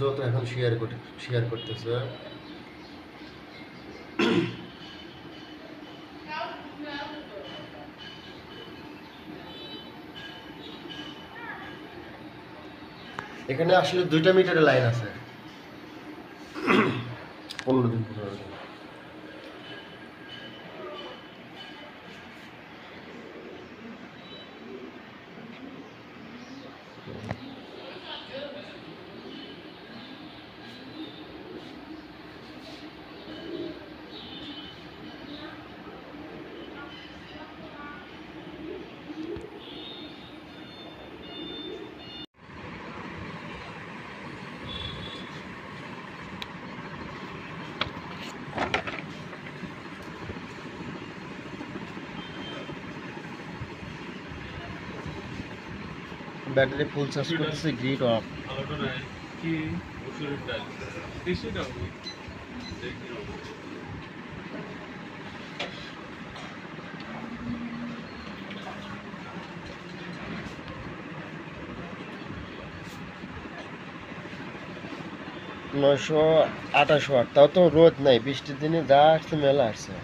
যত এখন share share করতেছে। এখানে আসলে দুইটা মিটারের লাইন আছে। পনেরো দিন পনেরো দিন। ব্যাটারি ফুল চার্জ করতেছে গ্রিড অফ নয়শো আঠাশ ওয়াট, তাও তো রোদ নাই, বৃষ্টির দিনে যা আসছে, মেলা আসছে।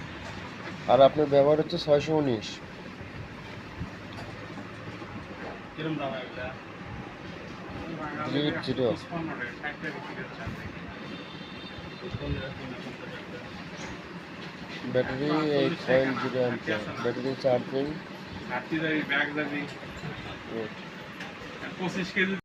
আর আপনার ব্যবহার হচ্ছে ছয়শো উনিশ। কিরম দাম এগুলা Three zero. Battery eight point zero ampere battery charging bag যাবি পঁচিশ কেজি